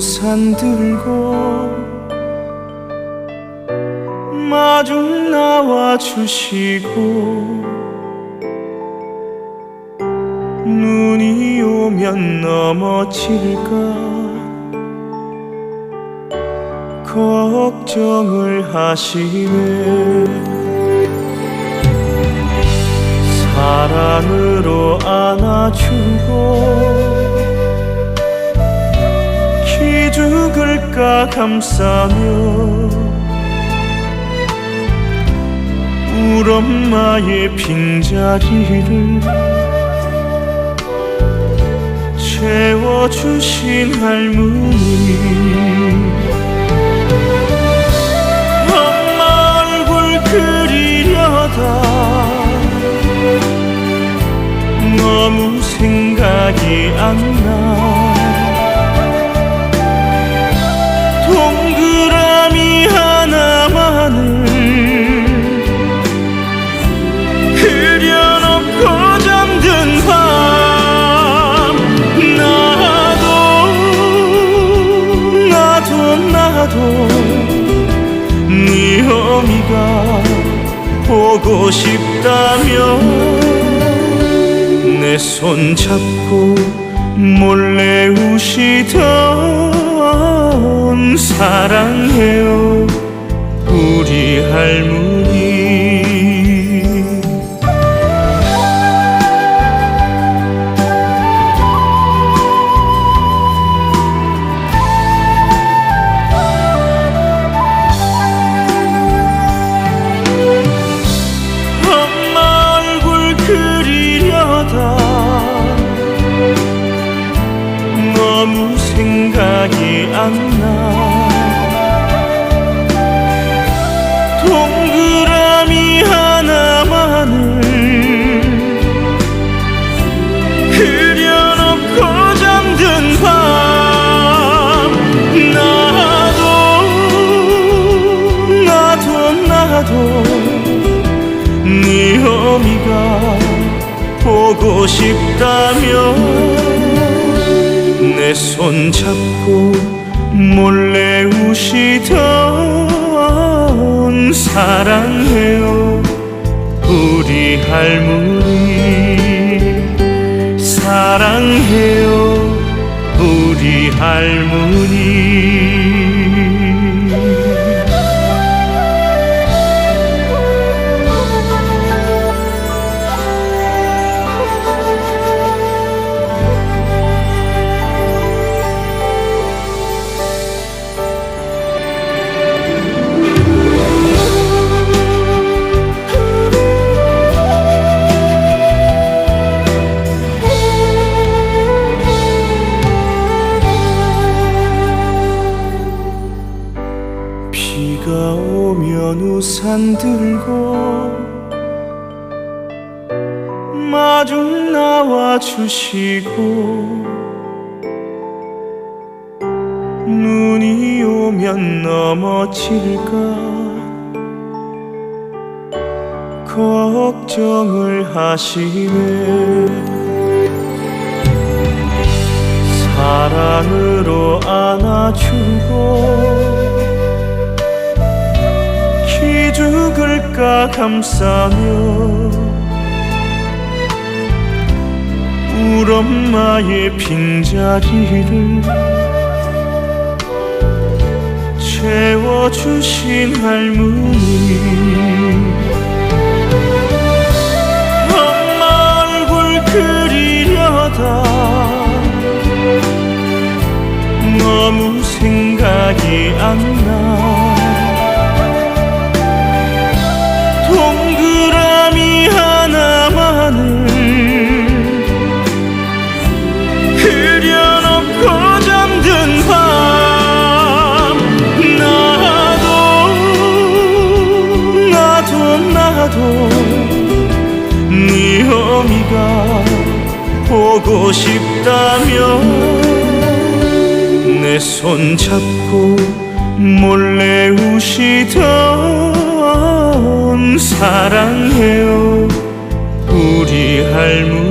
우산 들고 마중 나와 주시고 눈이 오면 넘어질까 걱정을 하시네. 사랑으로 안아주고 기죽을까 감싸며 울 엄마의 빈자리를 채워주신 할머니. 엄마 얼굴 그리려다 너무 생각이 안 어미가 보고 싶다면 내 손 잡고 몰래 우시던 사랑해요. 우리 할머니 생각이 안 나. 동그라미 하나만을 그려놓고 잠든 밤. 나도 나도 나도 네 어미가 보고 싶다면 내 손 잡고 몰래 우시던 사랑해요. 우리 할머니 사랑해요. 우리 할머니 비가 오면 우산 들고 마중 나와 주시고 눈이 오면 넘어질까 걱정을 하시네. 사랑으로 안아주고 기죽을까 감싸며 울 엄마의 빈자리를 채워주신 할머니. 엄마 얼굴 그리려다 너무 생각이 안 네가 보고 싶다면 내 손 잡고 몰래 우시던 사랑해요. 우리 할머니